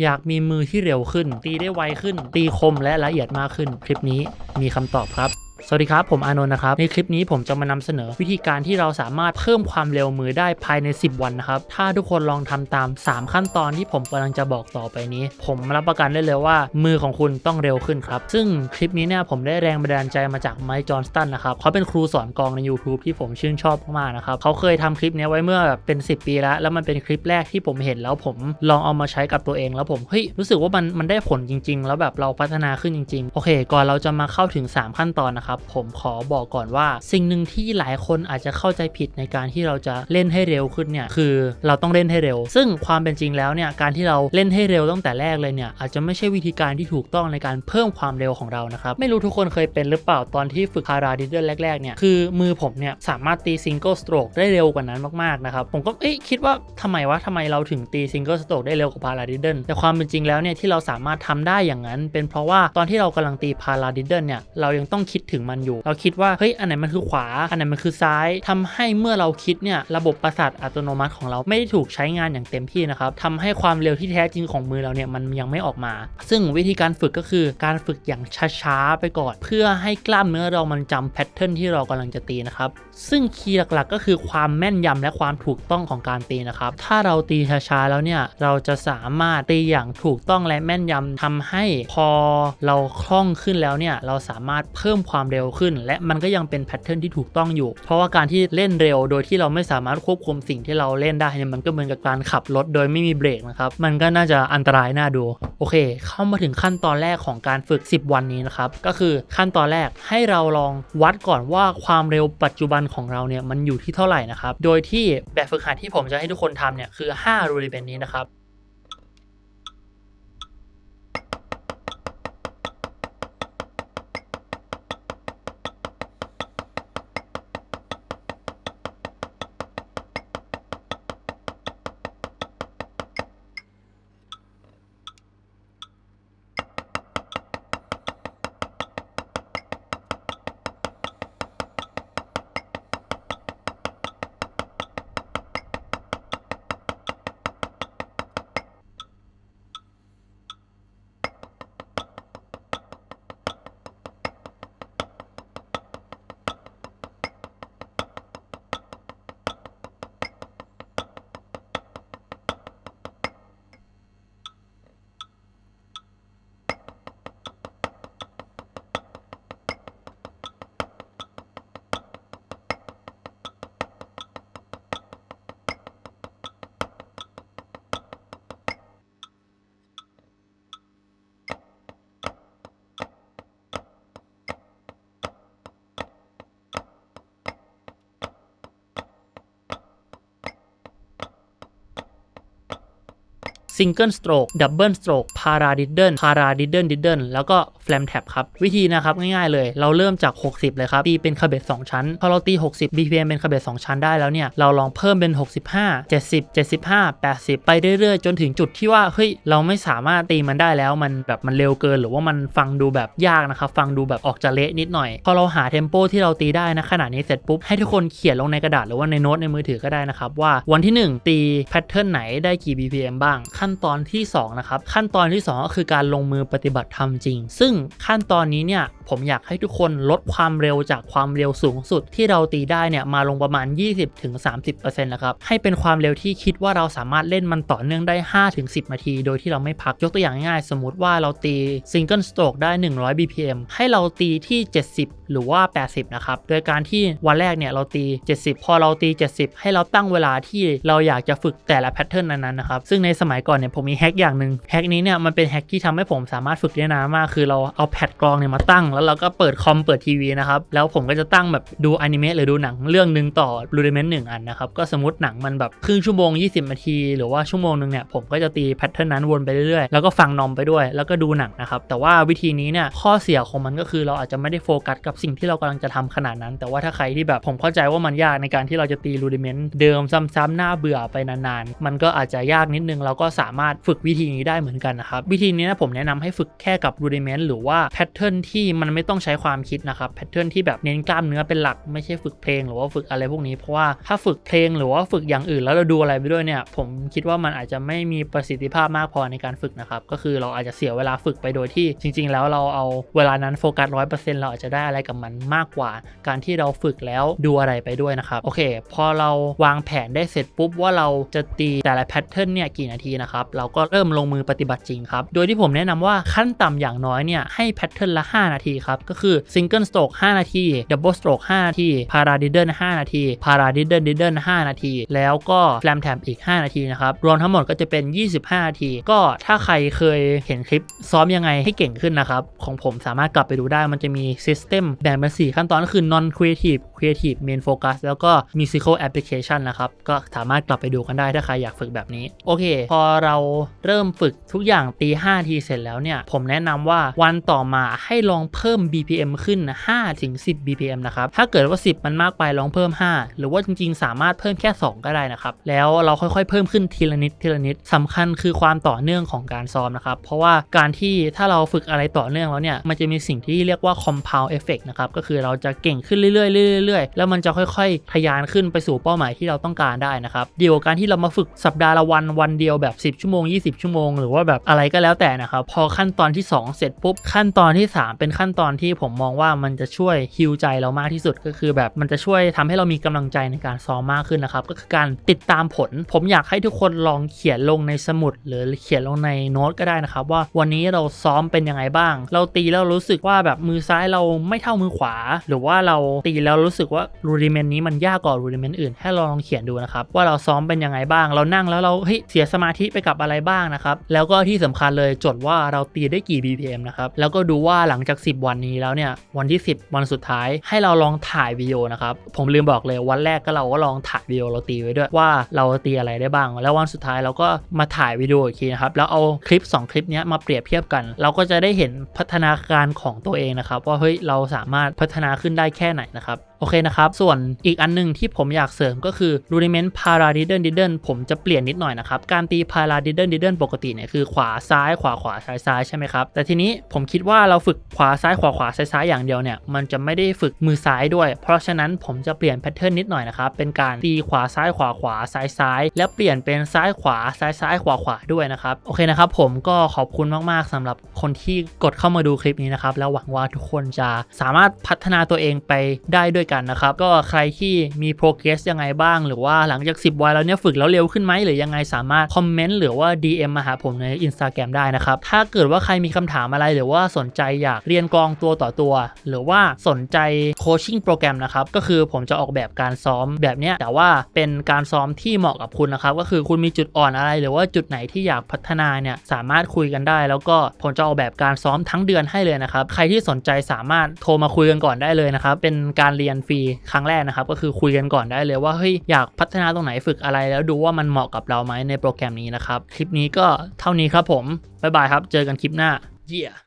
อยากมีมือที่เร็วขึ้น ตีได้ไวขึ้น ตีคมและละเอียดมากขึ้น คลิปนี้มีคำตอบครับ วัสดีครับ ผมอานนท์นะครับ ในคลิปนี้ผมจะมานำเสนอ วิธีการที่เราสามารถเพิ่มความเร็วมือได้ภายใน 10 วันนะครับ ถ้าทุกคนลองทำตาม 3 ขั้นตอนที่ผมกำลังจะบอกต่อไปนี้ ผมรับประกันได้เลยว่า มือของคุณต้องเร็วขึ้นครับ ซึ่งคลิปนี้เนี่ยผมได้แรงบันดาลใจมาจากไมค์จอห์นสตันนะครับเขาเป็นครูสอนกองใน YouTube ที่ผมชื่นชอบมากๆนะครับเขาเคยทำคลิปนี้ไว้เมื่อแบบเป็น 10 ปีแล้ว แล้วมันเป็นคลิปแรกที่ผมเห็นแล้วผมลองเอามาใช้กับตัวเอง แล้วผมเฮ้ยรู้สึกว่ามันมันได้ผลจริง ๆ แล้วแบบเราพัฒนาขึ้นจริง ๆ โอเค ก่อนเราจะมาเข้าถึง 3 ขั้นตอนนะครับผมขอบอกก่อนว่า สิ่งหนึ่งที่หลายคนอาจจะเข้าใจผิดในการที่เราจะเล่นให้เร็วขึ้นเนี่ยคือเราต้องเล่นให้เร็ว ซึ่งความเป็นจริงแล้วเนี่ยการที่เราเล่นให้เร็วตั้งแต่แรกเลยเนี่ยอาจจะไม่ใช่วิธีการที่ถูกต้องในการเพิ่มความเร็วของเรานะครับไม่รู้ทุกคนเคยเป็นหรือเปล่าตอนที่ฝึกคาราดิเดลแรกๆเนี่ยคือมือผมเนี่ยสามารถตีซิงเกิลสโตรกได้เร็วกว่านั้นมากๆนะครับผมก็เอ๊ะคิดว่าทำไมวะทำไมเราถึงตีซิงเกิลสโตรกได้เร็วกว่าพาราดิเดลแต่ความเป็นจริงแล้วเนี่ยที่เราสามารถทำได้อย่างนั้น เป็นเพราะว่าตอนที่เรากำลังตีพาราดิเดลเนี่ยเรายังต้องคิดถึงมนอยู่ เราคิดว่าเฮ้ยอันไหนมันคือขวา อันไหนมันคือซ้ายทำให้เมื่อเราคิดเนี่ยระบบประสาทอัตโนมัติของเราไม่ได้ถูกใช้งานอย่างเต็มที่นะครับทำให้ความเร็วที่แท้จริงของมือเราเนี่ยมันยังไม่ออกมา ซึ่งวิธีการฝึกก็คือการฝึกอย่างช้าๆไปก่อน เพื่อให้กล้ามเนื้อเรามันจำแพทเทิร์นที่เรากำลังจะตีนะครับซึ่งคีย์หลักๆ ก็คือความแม่นยำและความถูกต้องของการตีนะครับถ้าเราตีช้าๆแล้วเนี่ยเราจะสามารถตีอย่างถูกต้องและแม่นยำทำให้พอเราคล่องขึ้นแล้วเนี่ยเราสามารถเพิ่มความเร็วขึ้น และมันก็ยังเป็นแพทเทิร์นที่ถูกต้องอยู่ เพราะว่าการที่เล่นเร็วโดยที่เราไม่สามารถควบคุมสิ่งที่เราเล่นได้เนี่ยมันก็เหมือนกับการขับรถโดยไม่มีเบรกนะครับ มันก็น่าจะอันตรายน่าดู โอเค เข้ามาถึงขั้นตอนแรกของการฝึก 10 วันนี้นะครับ ก็คือขั้นตอนแรกให้เราลองวัดก่อนว่าความเร็วปัจจุบันของเราเนี่ยมันอยู่ที่เท่าไหร่นะครับ โดยที่แบบฝึกหัดที่ผมจะให้ทุกคนทำเนี่ยคือ 5รูริเบนนี้นะครับ ซิงเกิลสโตรกดับเบิลสโตรกพาราดิดเดิลพาราดิดเดิลดิดเดิลแล้วก็แฟลมแท็บครับ วิธีนะครับง่ายๆเลย เราเริ่มจาก 60 เลยครับตีเป็นคาเบต2ชั้น พอเราตี 60 BPM เป็นคาเบต2ชั้นได้แล้วเนี่ย เราลองเพิ่มเป็น 65 70 75 80 ไปเรื่อยๆ จนถึงจุดที่ว่า เฮ้ย เราไม่สามารถตีมันได้แล้ว มันแบบมันเร็วเกิน หรือว่ามันฟังดูแบบยากนะครับ ฟังดูแบบออกจะเละนิดหน่อย พอเราหาเทมโปที่เราตีได้นะขนาดนี้เสร็จปุ๊บ ให้ทุกคนเขียนลงในกระดาษหรือว่าในโน้ตในมือถือก็ได้นะครับว่าวันที่ 1 ตีแพทเทิร์นไหนได้กี่ BPM บ้าง ขั้นตอนที่2นะครับขั้นตอนที่ 2 ก็คือการลงมือปฏิบัติทำจริง ซึ่งขั้นตอนนี้เนี่ยผมอยากให้ทุกคนลดความเร็วจากความเร็วสูงสุดที่เราตีได้เนี่ยมาลงประมาณ 20-30%นะครับให้เป็นความเร็วที่คิดว่าเราสามารถเล่นมันต่อเนื่องได้ 5-10 นาที โดยที่เราไม่พักยกตัวอย่างง่ายๆ สมมติว่าเราตีซิงเกิลสโตรกได้ 100 BPM ให้เราตีที่ 70 หรือว่า 80 นะครับ โดยการที่วันแรกเนี่ยเราตี 70 พอเราตี 70 ให้เราตั้งเวลาที่เราอยากจะฝึกแต่ละแพทเทิร์นนั้นๆนะครับซึ่งในสมัยก่อนเนี่ยผมมีแฮกอย่างหนึ่งแฮกนี้เนี่ยมันเป็นแฮกที่ทำให้ผมสามารถฝึกได้นานมากคือเราเอาแพดกรองเนี่ยมาตั้ง แล้วเราก็เปิดคอมเปิดทีวีนะครับ แล้วผมก็จะตั้งแบบดูอนิเมะหรือดูหนังเรื่องหนึ่งต่อรูดิเมนต์หนึ่งอันนะครับ ก็สมมติหนังมันแบบครึ่งชั่วโมง 20นาที หรือว่าชั่วโมงหนึ่งเนี่ยผมก็จะตีแพทเทิร์นนั้นวนไปเรื่อยๆ แล้วก็ฟังนอมไปด้วย แล้วก็ดูหนังนะครับ แต่ว่าวิธีนี้เนี่ยข้อเสียของมันก็คือเราอาจจะไม่ได้โฟกัสกับสิ่งที่เรากำลังจะทำขนาดนั้น แต่ว่าถ้าใครที่แบบผมเข้าใจว่ามันยากในการที่เราจะตีรูดิเมนต์เดิมซ้ำๆหน้าเบื่อไปนานๆ มันก็อาจจะยากนิดนึงเราก็สามารถฝึกวิธีนี้ได้เหมือนกันนะครับวิธีนี้นะผมแนะนำให้ฝึกแค่กับ rudiment หรืรือว่าแพทเทิร์นที่มันไม่ต้องใช้ความคิดนะครับแพทเทิร์นที่แบบเน้นกล้ามเนื้อเป็นหลักไม่ใช่ฝึกเพลงหรือว่าฝึกอะไรพวกนี้เพราะว่าถ้าฝึกเพลงหรือว่าฝึกอย่างอื่นแล้วเราดูอะไรไปด้วยเนี่ย ผมคิดว่ามันอาจจะไม่มีประสิทธิภาพมากพอในการฝึกนะครับก็คือเราอาจจะเสียเวลาฝึกไปโดยที่จริง ๆ แล้วเราเอาเวลานั้นโฟกัสร้อยเปอร์เซ็นต์เราอาจจะได้อะไรกับมันมากกว่า การที่เราฝึกแล้วดูอะไรไปด้วยนะครับโอเค พอเราวางแผนได้เสร็จปุ๊บว่าเราจะตีแต่ละแพทเทิร์นเนี่ยกี่นาทีนะครับเราก็เริ่มลงมือปฏิบัติจริงครับโดยที่ผมแนะนำว่าขั้นต่ำอย่างน้อยเนี่ยให้แพทเทิร์นละ 5 นาทีครับ ก็คือซิงเกิลสโตรก5นาทีดับเบิลสโตรก5นาทีพาราดิเดิล5นาทีพาราดิเดิลดิเดิล5นาที แล้วก็แฟลมแทมอีก 5 นาทีนะครับรวมทั้งหมดก็จะเป็น 25 นาที ก็ถ้าใครเคยเห็นคลิปซ้อมยังไงให้เก่งขึ้นนะครับของผมสามารถกลับไปดูได้มันจะมีซิสเต็มแบ่งเป็น4ขั้นตอนก็คือ non creative creative main focus แล้วก็ musical application นะครับก็สามารถกลับไปดูกันได้ถ้าใครอยากฝึกแบบนี้โอเค พอเราเริ่มฝึกทุกอย่างตี5ทีเสร็จแล้วเนี่ยผมแนะนำว่าวันต่อมาให้ลองเพิ่ม BPM ขึ้น 5-10 BPM นะครับ ถ้าเกิดว่า 10 มันมากไปลองเพิ่ม 5 หรือว่าจริงๆ สามารถเพิ่มแค่ 2 ก็ได้นะครับ แล้วเราค่อยๆ เพิ่มขึ้นทีละนิดทีละนิดสำคัญคือความต่อเนื่องของการซ้อมนะครับ เพราะว่าการที่ถ้าเราฝึกอะไรต่อเนื่องแล้วเนี่ย มันจะมีสิ่งที่เรียกว่า compound effect นะครับ ก็คือเราจะเก่งขึ้นเรื่อยๆเรื่อยๆ แล้วมันจะค่อยๆ ทะยานขึ้นไปสู่เป้าหมายที่เราต้องการได้นะครับ เดียวกับการที่เรามาฝึกสัปดาห์ละวันวันเดียวแบบ 10 ชั่วโมง 20 ชั่วโมง หรือว่าแบบอะไรก็แล้วแต่นะครับ พอขั้นตอนที่ 2 เสร็จปุ๊บขั้นตอนที่ 3 เป็นขั้นตอนที่ผมมองว่ามันจะช่วยฮิวใจเรามากที่สุดก็คือแบบมันจะช่วยทำให้เรามีกำลังใจในการซ้อมมากขึ้นนะครับ ก็คือการติดตามผล ผมอยากให้ทุกคนลองเขียนลงในสมุด หรือเขียนลงในโน้ตก็ได้นะครับ ว่าวันนี้เราซ้อมเป็นยังไงบ้าง เราตีแล้วรู้สึกว่าแบบมือซ้ายเราไม่เท่ามือขวา หรือว่าเราตีแล้วรู้สึกว่ารูดิเมนต์นี้มันยากกว่ารูดิเมนต์อื่นให้เราลองเขียนดูนะครับว่าเราซ้อมเป็นยังไงบ้าง เรานั่งแล้วเราเฮ้ยเสียสมาธิไปกับอะไรบ้างนะครับแล้วก็ที่สำคัญเลยจดว่าเราตีได้กี่ BPM นะครับแล้วก็ดูว่าหลังจาก 10 วันนี้แล้วเนี่ย วันที่ 10 วันสุดท้ายให้เราลองถ่ายวิดีโอนะครับ ผมลืมบอกเลยวันแรกก็เราก็ลองถ่ายวิดีโอเราตีไว้ด้วยว่าเราตีอะไรได้บ้าง แล้ววันสุดท้ายเราก็มาถ่ายวิดีโออีกทีนะครับ แล้วเอาคลิป 2 คลิปนี้มาเปรียบเทียบกัน เราก็จะได้เห็นพัฒนาการของตัวเองนะครับ ว่าเฮ้ยเราสามารถพัฒนาขึ้นได้แค่ไหนนะครับโอเคนะครับ ส่วนอีกอันหนึงที่ผมอยากเสริมก็คือ rudiment paradiddle diddle ผมจะเปลี่ยนนิดหน่อยนะครับ การตี paradiddle diddle ปกติเนี่ยคือขวาซ้ายขวาขวาซ้ายซ้ายใช่ไหมครับ แต่ทีนี้ผมคิดว่าเราฝึกขวาซ้ายขวาขวาซ้ายซ้ายอย่างเดียวเนี่ยมันจะไม่ได้ฝึกมือซ้ายด้วย เพราะฉะนั้นผมจะเปลี่ยนแพทเทิร์นนิดหน่อยนะครับเป็นการตีขวาซ้ายขวาขวาซ้ายซ้าย แล้วเปลี่ยนเป็นซ้ายขวาซ้ายซ้ายขวาขวาด้วยนะครับโอเคนะครับผมก็ขอบคุณมากๆสำหรับคนที่กดเข้ามาดูคลิปนี้นะครับแล้วหวังว่าทุกคนจะสามารถพัฒนาตัวเองไปได้ด้วยกันนะครับก็ใครที่มี progress ยังไงบ้าง หรือว่าหลังจาก 10วันแล้วเนี่ยฝึกแล้วเร็วขึ้นไหมหรือยังไงสามารถคอมเมนต์หรือว่า DM มาหาผมใน Instagram ได้นะครับถ้าเกิดว่าใครมีคำถามอะไรหรือรือว่าสนใจอยากเรียนกองตัวต่อตัว หรือว่าสนใจโคชชิ่งโปรแกรมนะครับ ก็คือผมจะออกแบบการซ้อมแบบนี้แต่ว่าเป็นการซ้อมที่เหมาะกับคุณนะครับ ก็คือคุณมีจุดอ่อนอะไร หรือว่าจุดไหนที่อยากพัฒนาเนี่ยสามารถคุยกันได้ แล้วก็ผมจะออกแบบการซ้อมทั้งเดือนให้เลยนะครับ ใครที่สนใจสามารถโทรมาคุยกันก่อนได้เลยนะครับ เป็นการเรียนฟรีครั้งแรกนะครับ ก็คือคุยกันก่อนได้เลยว่าเฮ้ยอยากพัฒนาตรงไหนฝึกอะไร แล้วดูว่ามันเหมาะกับเราไหมในโปรแกรมนี้นะครับ คลิปนี้ก็เท่านี้ครับผมบ๊ายบายครับ เจอกันคลิปหน้า เยี่ย